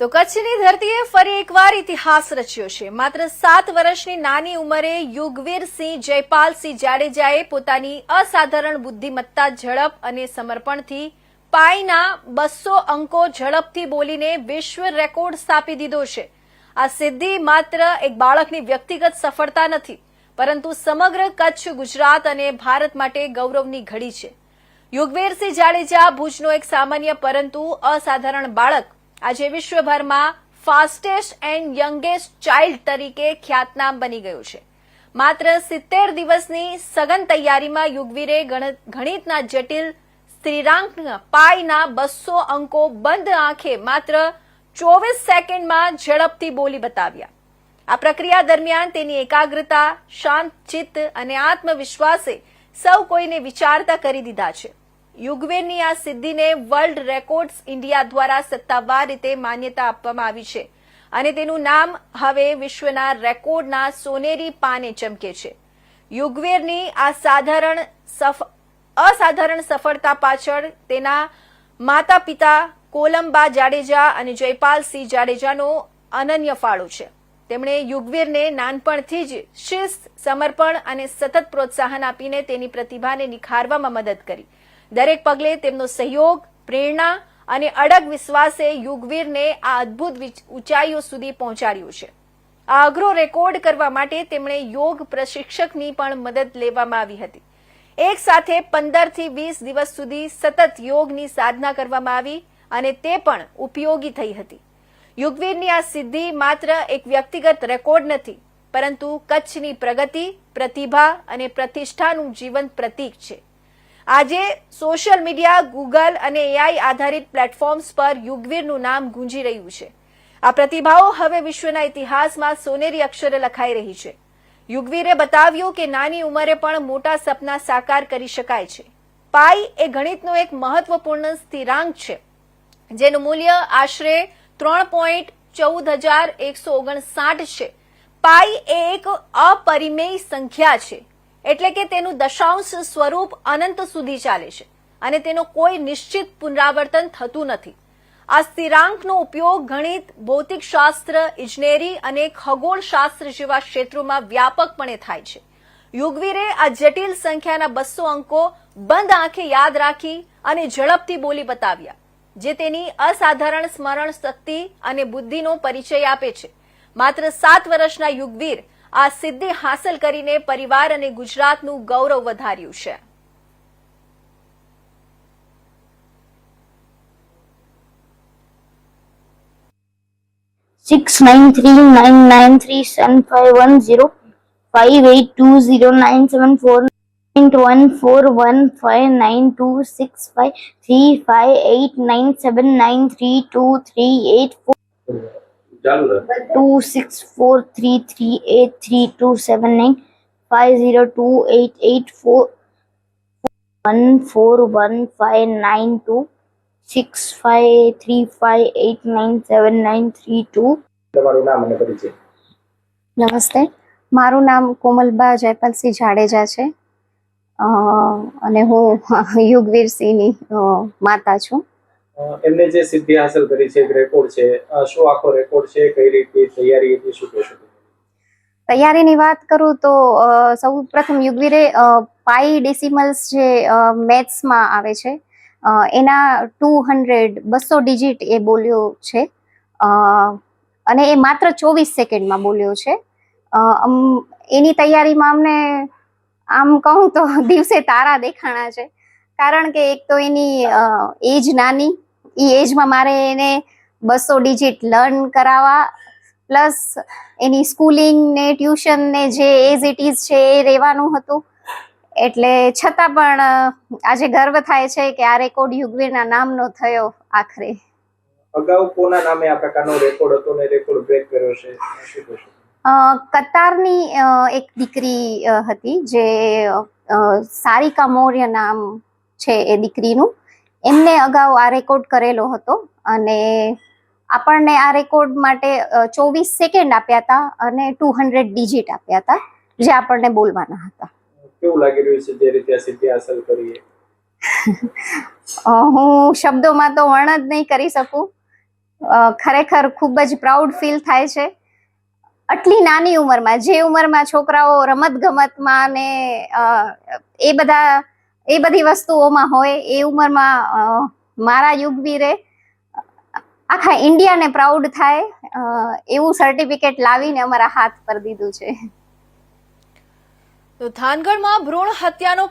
તો કચ્છની ધરતીએ ફરી એકવાર ઇતિહાસ રચ્યો છે. માત્ર સાત વર્ષની નાની ઉંમરે યુગવીરસિંહ જયપાલસિંહ જાડેજાએ પોતાની અસાધારણ બુદ્ધિમત્તા ઝડપ અને સમર્પણથી પાઈના બસો અંકો ઝડપથી બોલીને વિશ્વ રેકોર્ડ સ્થાપી દીધો છે. આ સિદ્ધિ માત્ર એક બાળકની વ્યક્તિગત સફળતા નથી, પરંતુ સમગ્ર કચ્છ, ગુજરાત અને ભારત માટે ગૌરવની ઘડી છે. યુગવીરસિંહ જાડેજા ભુજનો એક સામાન્ય પરંતુ અસાધારણ બાળક આજે વિશ્વભરમાં ફાસ્ટેસ્ટ એન્ડ યંગેસ્ટ ચાઇલ્ડ તરીકે ખ્યાતનામ બની ગયું છે. માત્ર સિત્તેર દિવસની સઘન તૈયારીમાં યુગવીરે ગણ- ગણિતના જટિલ સ્ત્રીરાંક પાઈના બસો અંકો બંધ આંખે માત્ર ચોવીસ સેકન્ડમાં ઝડપથી બોલી બતાવ્યા. આ પ્રક્રિયા દરમિયાન તેની એકાગ્રતા, શાંત ચિત્ત અને આત્મવિશ્વાસે સૌ કોઈને વિચારતા કરી દીધા છે. યુગવેરની આ સિદ્ધિને વર્લ્ડ રેકોર્ડ્સ ઇન્ડિયા દ્વારા સત્તાવાર રીતે માન્યતા આપવામાં આવી છે. અને તેનું નામ હવે વિશ્વના રેકોર્ડના સોનેરી પાને ચમકે છે. યુગવેરની આ સાધારણ અસાધારણ સફળતા પાછળ તેના માતા પિતા કોલંબા જાડેજા અને જયપાલસિંહ જાડેજાનો અનન્ય ફાળો છે. તેમણે યુગવીરને નાનપણથી જ શિસ્ત, સમર્પણ અને સતત પ્રોત્સાહન આપીને તેની પ્રતિભાને નિખારવામાં મદદ કરી. દરેક પગલે તેમનો સહયોગ, પ્રેરણા અને અડગ વિશ્વાસે યુગવીરને આ અદ્ભુત ઊંચાઈઓ સુધી પહોંચાડ્યું છે. આ અઘરો રેકોર્ડ કરવા માટે તેમણે યોગ પ્રશિક્ષકની પણ મદદ લેવામાં આવી હતી. એક સાથે પંદરથી વીસ દિવસ સુધી સતત યોગની સાધના કરવામાં આવી અને તે પણ ઉપયોગી થઈ હતી. યુગવીરની આ સિદ્ધિ માત્ર એક વ્યક્તિગત રેકોર્ડ નથી, પરંતુ કચ્છની પ્રગતિ, પ્રતિભા અને પ્રતિષ્ઠાનું જીવંત પ્રતીક છે. આજે સોશિયલ મીડિયા, ગૂગલ અને એઆઈ આધારિત પ્લેટફોર્મ્સ પર યુગવીરનું નામ ગુંજી રહ્યું છે. આ પ્રતિભાઓ હવે વિશ્વના ઇતિહાસમાં સોનેરી અક્ષરે લખાઈ રહી છે. યુગવીરે બતાવ્યું કે નાની ઉંમરે પણ મોટા સપના સાકાર કરી શકાય છે. પાઈ એ ગણિતનો એક મહત્વપૂર્ણ સ્થિરાંક છે, જેનું મૂલ્ય આશરે ત્રણ પોઈન્ટ ચૌદ હજાર એકસો ઓગણસાઠ છે. પાઈ એ એક અપરિમેય સંખ્યા છે. એટલે કે તેનું દશાંશ સ્વરૂપ અનંત સુધી ચાલે છે અને તેનો કોઈ નિશ્ચિત પુનરાવર્તન થતું નથી. આ સ્થિરાંકનો ઉપયોગ ગણિત, ભૌતિકશાસ્ત્ર, ઇજનેરી અને ખગોળશાસ્ત્ર જેવા ક્ષેત્રોમાં વ્યાપકપણે થાય છે. યુગવીરે આ જટિલ સંખ્યાના બસો અંકો બંધ આંખે યાદ રાખી અને ઝડપથી બોલી બતાવ્યા, જે તેની અસાધારણ સ્મરણ શક્તિ અને બુદ્ધિનો પરિચય આપે છે. માત્ર સાત વર્ષના યુગવીર આ સિદ્ધિ હાંસલ કરીને પરિવાર અને ગુજરાતનું ગૌરવ વધાર્યું છે six nine three nine nine three seven five one zero five eight two zero nine seven four nine one four one five nine two six five three five eight nine seven nine three two three eight four two six four three three eight three two seven nine five zero two eight eight four one four one five nine two six five three five eight nine seven nine three two તમારું નામ અને પરિચય નમસ્તે મારું નામ કોમલબા જયપાલસિંહ જાડેજા છે અને હું યુગવીરસિંહની માતા છું એમને જે સિદ્ધિ હાંસલ કરી છે, એક રેકોર્ડ છે શું આખો રેકોર્ડ છે, કઈ રીતે, તૈયારી હતી, શું કહેશો તૈયારીની વાત કરું તો સૌ પ્રથમ યુગવીરે પાઈ ડેસિમલ્સ જે મેથ્સમાં આવે છે એના ટુ હંડ્રેડ બસો ડિજિટ એ બોલ્યો છે અને એ માત્ર ચોવીસ સેકન્ડમાં બોલ્યો છે. એની તૈયારીમાં અમને, આમ કહું તો, દિવસે તારા દેખાણા છે. કારણ કે એક તો એની એજ નાની એ એજમાં મારે એને બસો ડિજિટ લર્ન કરાવવા પ્લસ એની સ્કૂલિંગ ને ટ્યુશન ને જે એઝ ઇટ ઇઝ છે એ રહેવાનું હતું. એટલે છતાં પણ આજે ગર્વ થાય છે કે આ રેકોર્ડ યુગવીરના નામનો થયો આખરે. અગાઉ કોના નામે આ પ્રકારનો રેકોર્ડ હતો ને રેકોર્ડ બ્રેક કર્યો છે? કતારની એક દીકરી હતી જે સારિકા મૌર્ય નામ છે એ દીકરીનું. એમને અગાઉ આ રેકોર્ડ કરેલો હતો અને આપણને આ રેકોર્ડ માટે ચોવીસ સેકન્ડ આપ્યા હતા અને ટુ હંડ્રેડ ડિજિટ આપ્યા હતા જે આપણને બોલવાના હતા. કેવું લાગી રહ્યું છે જે રીતે આ સિદ્ધિ હાંસલ કરીએ હું શબ્દોમાં તો વર્ણ જ નહીં કરી શકું. ખરેખર ખૂબ જ પ્રાઉડ ફીલ થાય છે. આટલી નાની ઉંમરમાં જે ઉંમરમાં છોકરાઓ રમત ગમતમાં ને એ બધા એ બધી વસ્તુઓમાં હોય, એ ઉંમરમાં મારા યુગવીરે આખા ઇન્ડિયાને પ્રાઉડ થાય એવું સર્ટિફિકેટ લાવીને અમારા હાથ પર દીધું છે. તો થાનગઢમાં ભ્રૂણ હત્યાનો